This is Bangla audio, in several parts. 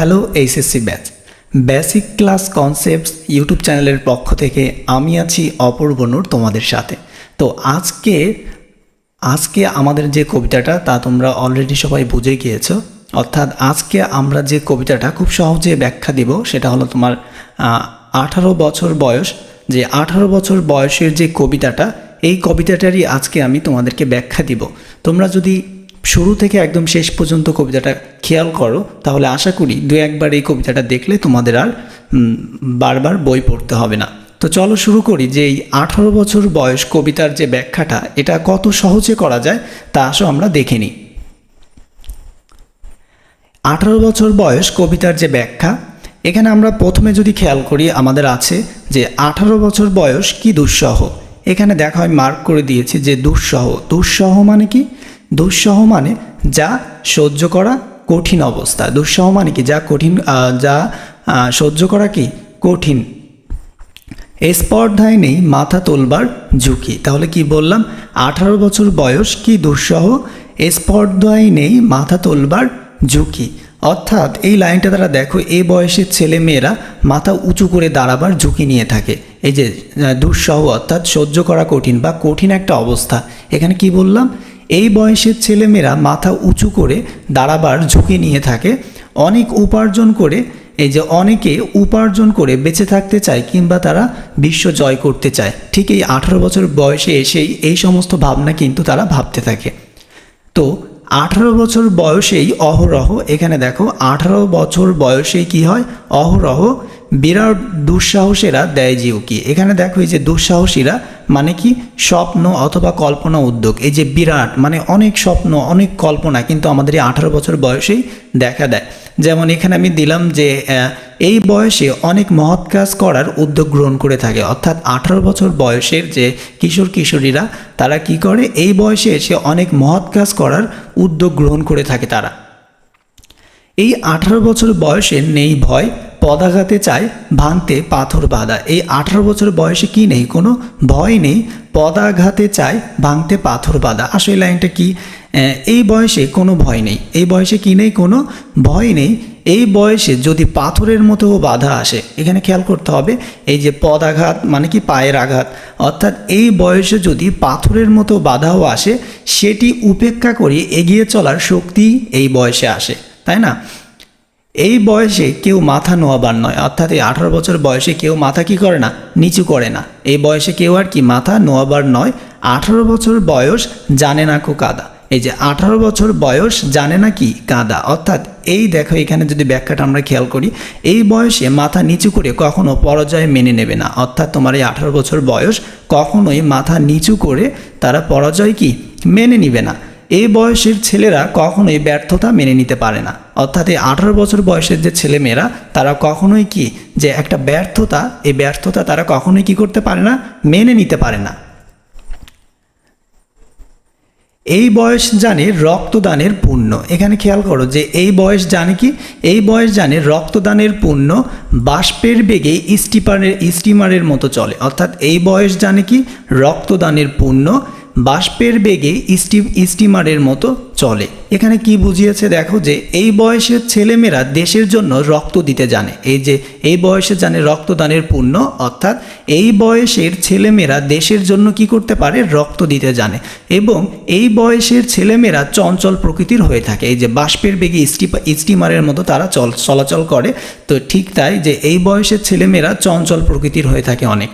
Hello HSC batch basic class concepts YouTube চ্যানেলের পক্ষ থেকে আমি আছি অপূর্ব নূর তোমাদের সাথে। তো আজকে আজকে আমাদের যে কবিতাটা, তা তোমরা অলরেডি সবাই বুঝে গিয়েছো। অর্থাৎ আজকে আমরা যে কবিতাটা, খুব সহজে ব্যাখ্যা দিব, সেটা হলো তোমার আঠারো বছর বয়স। যে আঠারো বছর বয়সের যে কবিতাটা, এই কবিতাটারই আজকে আমি তোমাদেরকে ব্যাখ্যা দিব। তোমরা যদি শুরু থেকে একদম শেষ পর্যন্ত কবিতাটা খেয়াল করো, তাহলে আশা করি দু একবার এই কবিতাটা দেখলে তোমাদের আর বারবার বই পড়তে হবে না। তো চলো শুরু করি যে এই আঠারো বছর বয়স কবিতার যে ব্যাখ্যাটা, এটা কত সহজে করা যায় তা আসো আমরা দেখে নিই। আঠারো বছর বয়স কবিতার যে ব্যাখ্যা, এখানে আমরা প্রথমে যদি খেয়াল করি, আমাদের আছে যে আঠারো বছর বয়স কি দুঃসহ। এখানে দেখা হয় মার্ক করে দিয়েছি যে দুঃসহ। দুঃসহ মানে কি? দুঃসহ মানে যা সহ্য করা কঠিন অবস্থা। দুঃসহ মানে কি? যা কঠিন যা সহ্য করা কি? কঠিন। স্পর্ধায় নেই মাথা তোলবার ঝুঁকি। তাহলে কি বললাম? আঠারো বছর বয়স কি দুঃসহ? স্পর্ধায় নেই মাথা তোলবার ঝুঁকি। অর্থাৎ এই লাইনটা দ্বারা দেখো, এ বয়সের ছেলে মেয়েরা মাথা উঁচু করে দাঁড়াবার ঝুঁকি নিয়ে থাকে। এই যে দুঃসহ অর্থাৎ সহ্য করা কঠিন বা কঠিন একটা অবস্থা। এখানে কি বললাম? এই বয়সের ছেলেমেয়েরা মাথা উঁচু করে দাঁড়াবার ঝুঁকি নিয়ে থাকে। অনেক উপার্জন করে, এই যে অনেকে উপার্জন করে বেঁচে থাকতে চায় কিংবা তারা বিশ্ব জয় করতে চায়। ঠিক এই আঠারো বছর বয়সে এসেই এই সমস্ত ভাবনা কিন্তু তারা ভাবতে থাকে। তো আঠারো বছর বয়সেই অহরহ, এখানে দেখো, আঠারো বছর বয়সেই কি হয়? অহরহ বিরাট দুঃসাহসীরা দেয় জিউকি এখানে দেখো এই যে দুঃসাহসীরা মানে কি? স্বপ্ন অথবা কল্পনা উদ্যোগ। এই যে বিরাট মানে অনেক স্বপ্ন, অনেক কল্পনা কিন্তু আমাদের এই আঠারো বছর বয়সেই দেখা দেয়। যেমন এখানে আমি দিলাম যে এই বয়সে অনেক মহৎ কাজ করার উদ্যোগ গ্রহণ করে থাকে। অর্থাৎ আঠারো বছর বয়সের যে কিশোর কিশোরীরা, তারা কি করে? এই বয়সে এসে অনেক মহৎ কাজ করার উদ্যোগ গ্রহণ করে থাকে তারা। এই আঠারো বছর বয়সে নেই ভয় পদাঘাতে চায় ভাঙতে পাথর বাঁধা। এই আঠারো বছর বয়সে কি নেই? কোনো ভয় নেই। পদাঘাতে চায় ভাঙতে পাথর বাঁধা। আসলে লাইনটা কি? এই বয়সে কোনো ভয় নেই। এই বয়সে কি নেই? কোনো ভয় নেই। এই বয়সে যদি পাথরের মতো বাধা আসে, এখানে খেয়াল করতে হবে, এই যে পদাঘাত মানে কি পায়ের আঘাত, অর্থাৎ এই বয়সে যদি পাথরের মতো বাধাও আসে, সেটি উপেক্ষা করে এগিয়ে চলার শক্তি এই বয়সে আসে, তাই না? এই বয়সে কেউ মাথা নোয়াবার নয়, অর্থাৎ এই আঠারো বছর বয়সে কেউ মাথা কি করে না? নিচু করে না। এই বয়সে কেউ আর কি মাথা নোয়াবার নয়, আঠারো বছর বয়স জানে না কো কাদা। এই যে আঠারো বছর বয়স জানে না কি কাদা, অর্থাৎ এই দেখো এখানে যদি ব্যাখ্যাটা আমরা খেয়াল করি, এই বয়সে মাথা নিচু করে কখনো পরাজয় মেনে নেবে না। অর্থাৎ তোমার এই আঠারো বছর বয়স কখনোই মাথা নিচু করে তারা পরাজয় কি? মেনে নিবে না। এই বয়সের ছেলেরা কখনোই ব্যর্থতা মেনে নিতে পারে না। অর্থাৎ এই আঠারো বছর বয়সের যে ছেলেমেয়েরা, তারা কখনোই কি যে একটা ব্যর্থতা, এই ব্যর্থতা তারা কখনোই কি করতে পারে না, মেনে নিতে পারে না। এই বয়স জানে রক্তদানের পুণ্য। এখানে খেয়াল করো যে এই বয়স জানে কি? এই বয়স জানে রক্তদানের পুণ্য বাষ্পের বেগে স্টিমারের স্টিমারের মতো চলে। অর্থাৎ এই বয়স জানে কি? রক্তদানের পুণ্য বাষ্পের বেগে স্টি স্টিমারের মতো চলে। এখানে কি বুঝিয়েছে দেখো যে, এই বয়সের ছেলেমেয়েরা দেশের জন্য রক্ত দিতে জানে। এই যে, এই বয়সে জানে রক্তদানের পূর্ণ অর্থাৎ এই বয়সের ছেলেমেয়েরা দেশের জন্য কি করতে পারে? রক্ত দিতে জানে। এবং এই বয়সের ছেলেমেয়েরা চঞ্চল প্রকৃতির হয়ে থাকে। এই যে, বাষ্পের বেগে স্টিমারের মতো তারা চল, চলাচল করে। তো ঠিক তাই যে, এই বয়সের ছেলেমেয়েরা চঞ্চল প্রকৃতির হয়ে থাকে অনেক।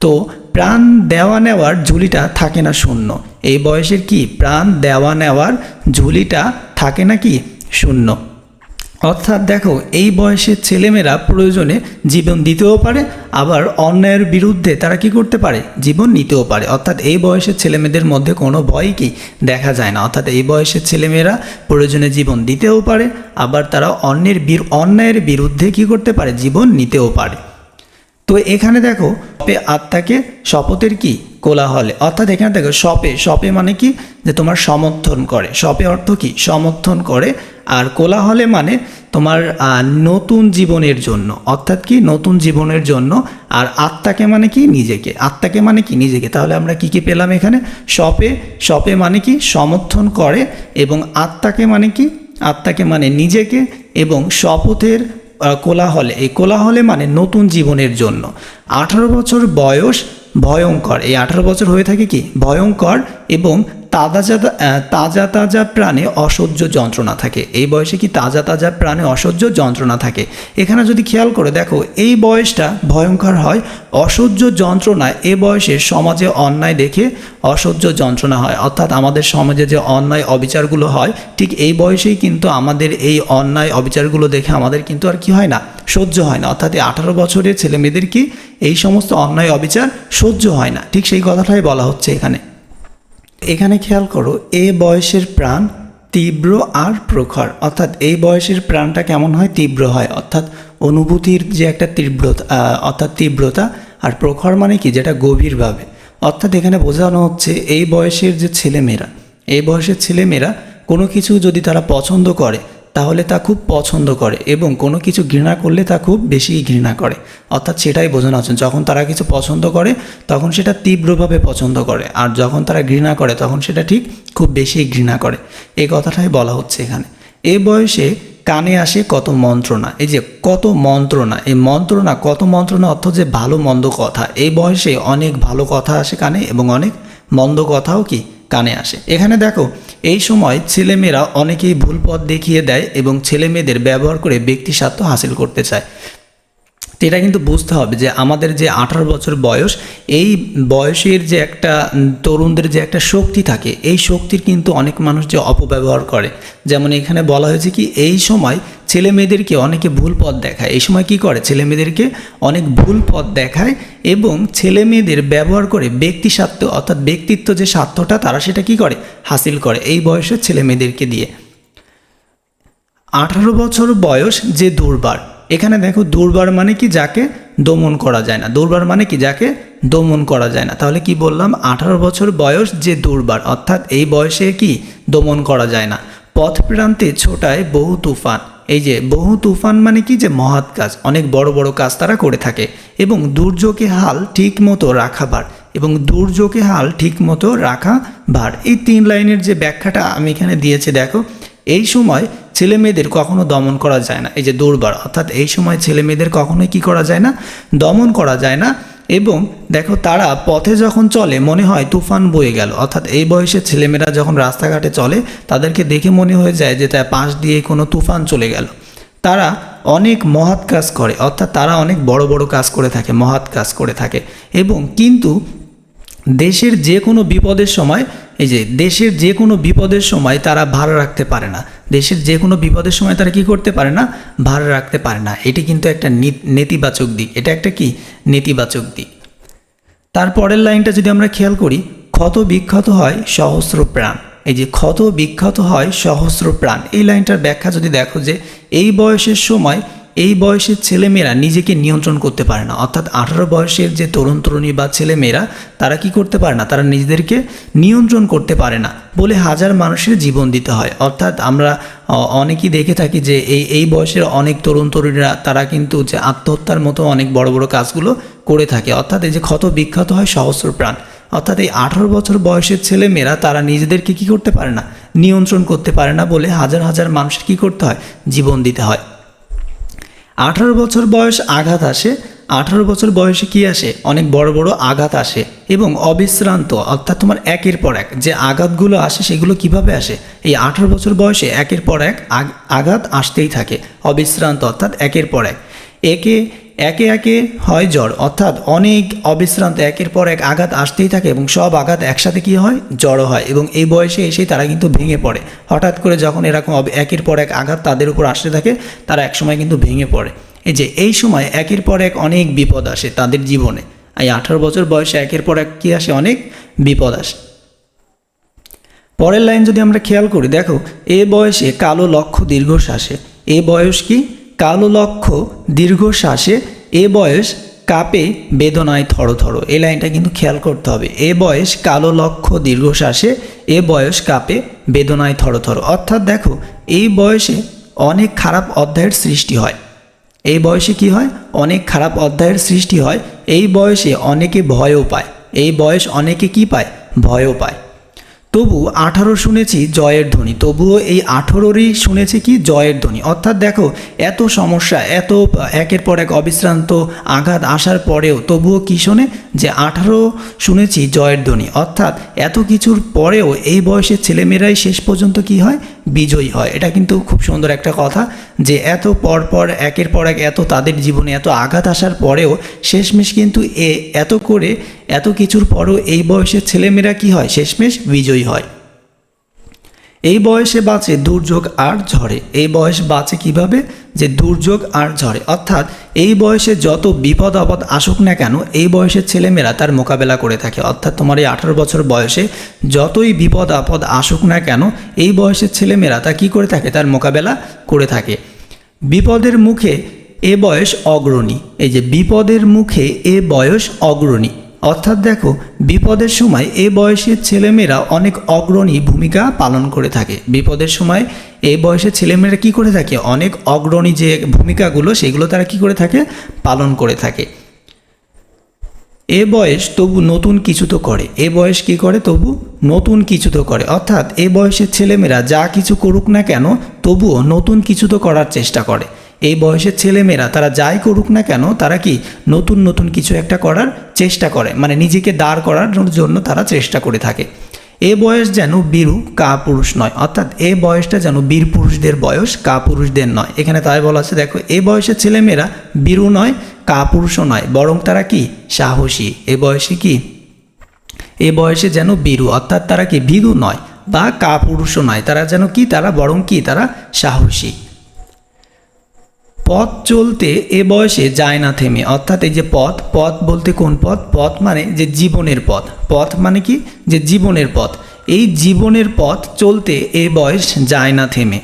তো প্রাণ দেওয়া নেওয়ার ঝুলিটা থাকে না শূন্য। এই বয়সের কি প্রাণ দেওয়া নেওয়ার ঝুলিটা থাকে না কি শূন্য? অর্থাৎ দেখো, এই বয়সের ছেলেমেয়েরা প্রয়োজনে জীবন দিতেও পারে, আবার অন্যায়ের বিরুদ্ধে তারা কি করতে পারে? জীবন নিতেও পারে। অর্থাৎ এই বয়সের ছেলেমেয়েদের মধ্যে কোনো ভয় কি দেখা যায় না। অর্থাৎ এই বয়সের ছেলেমেয়েরা প্রয়োজনে জীবন দিতেও পারে, আবার তারা অন্যের অন্যায়ের বিরুদ্ধে কি করতে পারে? জীবন নিতেও পারে। তো এখানে দেখো সপে আত্মাকে, শপথের কি? কোলাহলে। অর্থাৎ এখানে দেখো সপে সপে মানে কি? যে তোমার সমর্থন করে। সপে অর্থ কি? সমর্থন করে। আর কোলাহলে মানে তোমার নতুন জীবনের জন্য। অর্থাৎ কি? নতুন জীবনের জন্য। আর আত্মাকে মানে কি? নিজেকে। আত্মাকে মানে কি? নিজেকে। তাহলে আমরা কি কি পেলাম এখানে? সপে সপে মানে কি? সমর্থন করে এবং আত্মাকে মানে কি? আত্মাকে মানে নিজেকে এবং শপথের কোলাহলে। এই কোলাহলে মানে নতুন জীবনের জন্য। আঠারো বছর বয়স ভয়ঙ্কর। এই আঠারো বছর হয়ে থাকে কি? ভয়ঙ্কর এবং তাজা আহ, তাজা তাজা প্রাণে অসহ্য যন্ত্রণা থাকে। এই বয়সে কি তাজা তাজা প্রাণে অসহ্য যন্ত্রণা থাকে? এখানে যদি খেয়াল করে দেখো এই বয়সটা ভয়ঙ্কর হয় অসহ্য যন্ত্রণায় এ বয়সে সমাজে অন্যায় দেখে অসহ্য যন্ত্রণা হয়। অর্থাৎ আমাদের সমাজে যে অন্যায় অবিচারগুলো হয় ঠিক এই বয়সেই কিন্তু আমাদের এই অন্যায় অবিচারগুলো দেখে আমাদের কিন্তু আর কি হয় না? সহ্য হয় না। অর্থাৎ আঠারো বছরের ছেলে মেয়েদের কি এই সমস্ত অন্যায় অবিচার সহ্য হয় না? ঠিক সেই কথাটাই বলা হচ্ছে এখানে। এখানে খেয়াল করো, এ বয়সের প্রাণ তীব্র আর প্রখর। অর্থাৎ এই বয়সের প্রাণটা কেমন হয়? তীব্র হয়। অর্থাৎ অনুভূতির যে একটা তীব্রতা অর্থাৎ তীব্রতা আর প্রখর মানে কি? যেটা গভীরভাবে। অর্থাৎ এখানে বোঝানো হচ্ছে এই বয়সের যে ছেলেমেয়েরা, এই বয়সের ছেলেমেয়েরা কোনো কিছু যদি তারা পছন্দ করে তাহলে তা খুব পছন্দ করে এবং কোনো কিছু ঘৃণা করলে তা খুব বেশি ঘৃণা করে। অর্থাৎ সেটাই বোঝানো হচ্ছে। যখন তারা কিছু পছন্দ করে, তখন সেটা তীব্রভাবে পছন্দ করে। আর যখন তারা ঘৃণা করে, তখন সেটা ঠিক খুব বেশি ঘৃণা করে। এই কথাটাই বলা হচ্ছে এখানে। এ বয়সে কানে আসে কত মন্ত্রণা। এই যে কত মন্ত্রণা। এই মন্ত্রণা, কত মন্ত্রণা অর্থ যে ভালো মন্দ কথা। এই বয়সে অনেক ভালো কথা আসে কানে এবং অনেক মন্দ কথাও কি? কানে আসে। এখানে দেখো, এই সময় ছেলেমেয়েরা অনেকেই ভুল পথ দেখিয়ে দেয় এবং ছেলেমেয়েদের ব্যবহার করে ব্যক্তি স্বার্থ হাসিল করতে চায়। এটা কিন্তু বুঝতে হবে যে আমাদের যে আঠারো বছর বয়স, এই বয়সের যে একটা তরুণদের যে একটা শক্তি থাকে, এই শক্তির কিন্তু অনেক মানুষ যে অপব্যবহার করে। যেমন এখানে বলা হয়েছে কি, এই সময় ছেলে মেয়েদেরকে অনেকে ভুল পথ দেখায়। এই সময় কি করে? ছেলে মেয়েদেরকে অনেক ভুল পথ দেখায় এবং ছেলে মেয়েদের ব্যবহার করে ব্যক্তি স্বার্থ, অর্থাৎ ব্যক্তিত্ব যে স্বার্থটা, তারা সেটা কি করে? হাসিল করে এই বয়সের ছেলে মেয়েদেরকে দিয়ে। আঠারো বছর বয়স যে দুর্বার। এখানে দেখো, দুর্বার মানে কি? যাকে দমন করা যায় না। দুর্বার মানে কি? যাকে দমন করা যায় না। তাহলে কি বললাম? আঠারো বছর বয়স যে দুর্বার, অর্থাৎ এই বয়সে কি? দমন করা যায় না। পথ প্রান্তে ছোটায় বহু তুফান। এই যে বহু তুফান মানে কি যে মহৎ কাজ, অনেক বড় বড় কাজ তারা করে থাকে এবং দুর্যোগে হাল ঠিক মতো রাখা ভার এবং দুর্যোগে হাল ঠিক মতো রাখা ভার এই তিন লাইনের যে ব্যাখ্যাটা আমি এখানে দিয়েছি, দেখো, এই সময় ছেলে মেয়েদের কখনো দমন করা যায় না, এই যে দুর্বার, অর্থাৎ এই সময় ছেলে মেয়েদের কখনোই কি করা যায় না? দমন করা যায় না এবং দেখো তারা পথে যখন চলে, মনে হয় তুফান বয়ে গেল। অর্থাৎ এই বয়সে ছেলেমেয়েরা যখন রাস্তাঘাটে চলে, তাদেরকে দেখে মনে হয়ে যায় যে তার পাশ দিয়ে কোনো তুফান চলে গেল। তারা অনেক মহৎ কাজ করে, অর্থাৎ তারা অনেক বড় বড় কাজ করে থাকে, মহৎ কাজ করে থাকে। এবং কিন্তু দেশের যে কোনো বিপদের সময়, এই যে দেশের যে কোনো বিপদের সময় তারা ভাড়া রাখতে পারে না। দেশের যে কোনো বিপদের সময় তারা কি করতে পারে না? ভাড়া রাখতে পারে না। এটি কিন্তু একটা নীত- নেতিবাচক দিক। এটা একটা কি? নেতিবাচক দিক। তারপরের লাইনটা যদি আমরা খেয়াল করি, ক্ষত বিক্ষত হয় সহস্র প্রাণ। এই যে ক্ষত বিক্ষত হয় সহস্র প্রাণ। এই লাইনটার ব্যাখ্যা যদি দেখো যে এই বয়সের সময় এই বয়সের ছেলেমেয়েরা নিজেকে নিয়ন্ত্রণ করতে পারে না। অর্থাৎ আঠারো বয়সের যে তরুণ তরুণী বা ছেলেমেয়েরা, তারা কি করতে পারে না? তারা নিজেদেরকে নিয়ন্ত্রণ করতে পারে না বলে হাজার মানুষের জীবন দিতে হয়। অর্থাৎ আমরা অনেকেই দেখে থাকি যে এই এই বয়সের অনেক তরুণ তরুণীরা, তারা কিন্তু যে আত্মহত্যার মতো অনেক বড় বড় কাজগুলো করে থাকে। অর্থাৎ এই যে ক্ষত বিখ্যাত হয় সহস্র প্রাণ। অর্থাৎ এই আঠারো বছর বয়সের ছেলে মেয়েরা তারা নিজেদেরকে কি করতে পারে না? নিয়ন্ত্রণ করতে পারে না বলে হাজার হাজার মানুষের কি করতে হয়? জীবন দিতে হয়। আঠারো বছর বয়স আঘাত আসে, আঠারো বছর বয়সে কি আসে? অনেক বড় বড় আঘাত আসে এবং অবিশ্রান্ত, অর্থাৎ তোমার একের পর এক। যে আঘাতগুলো আসে, সেগুলো কীভাবে আসে? এই আঠারো বছর বয়সে একের পর এক আঘাত আসতেই থাকে, অবিশ্রান্ত, অর্থাৎ একের পর এক। একে একে একে হয় জ্বর। অর্থাৎ অনেক অবিশ্রান্ত, একের পর এক আঘাত আসতেই থাকে এবং সব আঘাত একসাথে কি হয়? জড়ো হয় এবং এই বয়সে এসেই তারা কিন্তু ভেঙে পড়ে। হঠাৎ করে যখন এরকম একের পর এক আঘাত তাদের উপর আসতে থাকে, তারা একসময় কিন্তু ভেঙে পড়ে। এই যে, এই সময় একের পর এক অনেক বিপদ আসে তাদের জীবনে। এই আঠারো বছর বয়সে একের পর এক কি আসে? অনেক বিপদ আসে। পরের লাইন যদি আমরা খেয়াল করি, দেখো, এ বয়সে কালো লক্ষ্য দীর্ঘশ্বাসে। এ বয়স কি? কালো লক্ষ্য দীর্ঘশ্বাসে, এ বয়স কাপে বেদনায় থরো এই লাইনটা কিন্তু খেয়াল করতে হবে। এ বয়স কালো লক্ষ্য দীর্ঘশ্বাসে, এ বয়স কাপে বেদনায় থরো অর্থাৎ দেখো, এই বয়সে অনেক খারাপ অধ্যায়ের সৃষ্টি হয়। এই বয়সে কি হয়? অনেক খারাপ অধ্যায়ের সৃষ্টি হয়। এই বয়সে অনেকে ভয়ও পায়। এই বয়স অনেকে কি পায়? ভয়ও পায়। তবু আঠারো শুনেছি জয়ের ধ্বনি, তবুও এই আঠারোরই শুনেছি কি জয়ের ধ্বনি। অর্থাৎ দেখো, এত সমস্যা, এত, একের পর এক অবিশ্রান্ত আঘাত আসার পরেও তবুও কি শোনে যে আঠারো শুনেছি জয়ের ধ্বনি। অর্থাৎ এত কিছুর পরেও এই বয়সের ছেলেমেয়েরাই শেষ পর্যন্ত কি হয়? বিজয়ী হয়। এটা কিন্তু খুব সুন্দর একটা কথা যে এত পর পর একের পর এক এত তাদের জীবনে এত আঘাত আসার পরেও শেষমেশ কিন্তু এ এত করে, এত কিছুর পরও এই বয়সের ছেলেমেয়েরা কি হয়? শেষমেশ বিজয়ী হয়। এই বয়সে বাঁচে দুর্যোগ আর ঝড়ে। এই বয়স বাঁচে কীভাবে? যে দুর্যোগ আর ঝড়ে। অর্থাৎ এই বয়সে যত বিপদ আপদ আসুক না কেন, এই বয়সের ছেলেমেয়েরা তার মোকাবেলা করে থাকে। অর্থাৎ তোমার এই আঠারো বছর বয়সে যতই বিপদ আপদ আসুক না কেন, এই বয়সের ছেলেমেয়েরা তা কী করে থাকে? তার মোকাবেলা করে থাকে। বিপদের মুখে এ বয়স অগ্রণী। এই যে বিপদের মুখে এ বয়স অগ্রণী। অর্থাৎ দেখো, বিপদের সময় এ বয়সের ছেলেমেয়েরা অনেক অগ্রণী ভূমিকা পালন করে থাকে। বিপদের সময় এই বয়সের ছেলেমেয়েরা কী করে থাকে? অনেক অগ্রণী যে ভূমিকাগুলো, সেগুলো তারা কি করে থাকে? পালন করে থাকে। এ বয়স তবু নতুন কিছু তো করে। এ বয়স কি করে? তবু নতুন কিছু তো করে। অর্থাৎ এ বয়সের ছেলেমেয়েরা যা কিছু করুক না কেন, তবুও নতুন কিছু তো করার চেষ্টা করে। এই বয়সের ছেলেমেয়েরা, তারা যাই করুক না কেন, তারা কি নতুন নতুন কিছু একটা করার চেষ্টা করে? মানে নিজেকে দাঁড় করার জন্য তারা চেষ্টা করে থাকে। এ বয়স যেন বীরু, কা পুরুষ নয়। অর্থাৎ এ বয়সটা যেন বীর পুরুষদের বয়স, কা পুরুষদের নয়। এখানে তাই বলা আছে, দেখো, এ বয়সের ছেলেমেয়েরা বীরু নয়, কা পুরুষও নয়, বরং তারা কি? সাহসী। এ বয়সে কি? এ বয়সে যেন বীরু, অর্থাৎ তারা কি ভীরু নয় বা কা পুরুষও নয়। তারা যেন কি? তারা বরং কি? তারা সাহসী। পথ চলতে এ বয়সে যায় না থেমে। অর্থাৎ এই যে পথ পথ বলতে কোন পথ? পথ মানে যে জীবনের পথ। পথ মানে কি? যে জীবনের পথ। এই জীবনের পথ চলতে এ বয়স যায় না থেমে।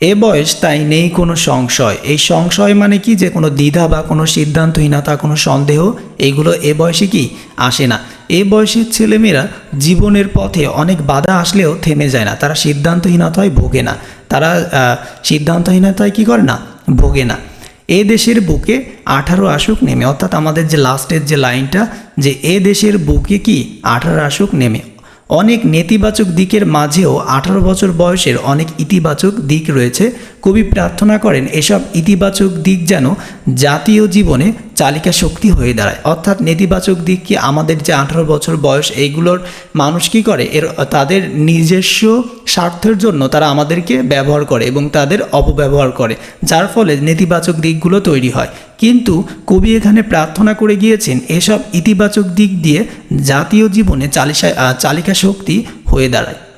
এ বয়স তাই নেই কোনো সংশয়। এই সংশয় মানে কি? যে কোনো দ্বিধা বা কোনো সিদ্ধান্তহীনতা, কোনো সন্দেহ, এইগুলো এ বয়সে কি? আসে না। এ বয়সের ছেলেমেয়েরা জীবনের পথে অনেক বাধা আসলেও থেমে যায় না। তারা সিদ্ধান্তহীনতায় ভোগে না। তারা সিদ্ধান্তহীনতায় কি করে না? ভোগে না। এ দেশের বুকে আঠারো আসুক নেমে। অর্থাৎ আমাদের যে লাস্টের যে লাইনটা, যে এ দেশের বুকে কি আঠারো আসুক নেমে। অনেক নেতিবাচক দিকের মাঝেও আঠারো বছর বয়সের অনেক ইতিবাচক দিক রয়েছে। কবি প্রার্থনা করেন এসব ইতিবাচক দিক যেন জাতীয় জীবনে চালিকা শক্তি হয়ে দাঁড়ায়। অর্থাৎ নেতিবাচক দিক কি আমাদের যে আঠারো বছর বয়স এইগুলোর মানুষ কি করে? এর তাদের নিজস্ব স্বার্থের জন্য তারা আমাদেরকে ব্যবহার করে এবং তাদের অপব্যবহার করে যার ফলে নেতিবাচক দিকগুলো তৈরি হয়। কিন্তু কবি এখানে প্রার্থনা করে গিয়েছেন এসব ইতিবাচক দিক দিয়ে জাতীয় জীবনে আহ, চালিকা শক্তি হয়ে দাঁড়ায়।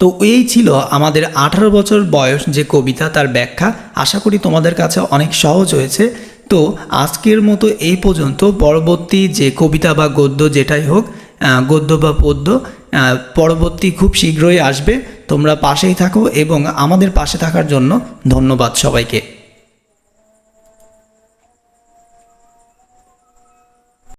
তো এই ছিল আমাদের আঠারো বছর বয়স যে কবিতা, তার ব্যাখ্যা। আশা করি তোমাদের কাছে অনেক সহজ হয়েছে। তো আজকের মতো এই পর্যন্ত। পরবর্তী যে কবিতা বা গদ্য যেটাই হোক গদ্য বা পদ্য পরবর্তী খুব শীঘ্রই আসবে। তোমরা পাশেই থাকো এবং আমাদের পাশে থাকার জন্য ধন্যবাদ সবাইকে।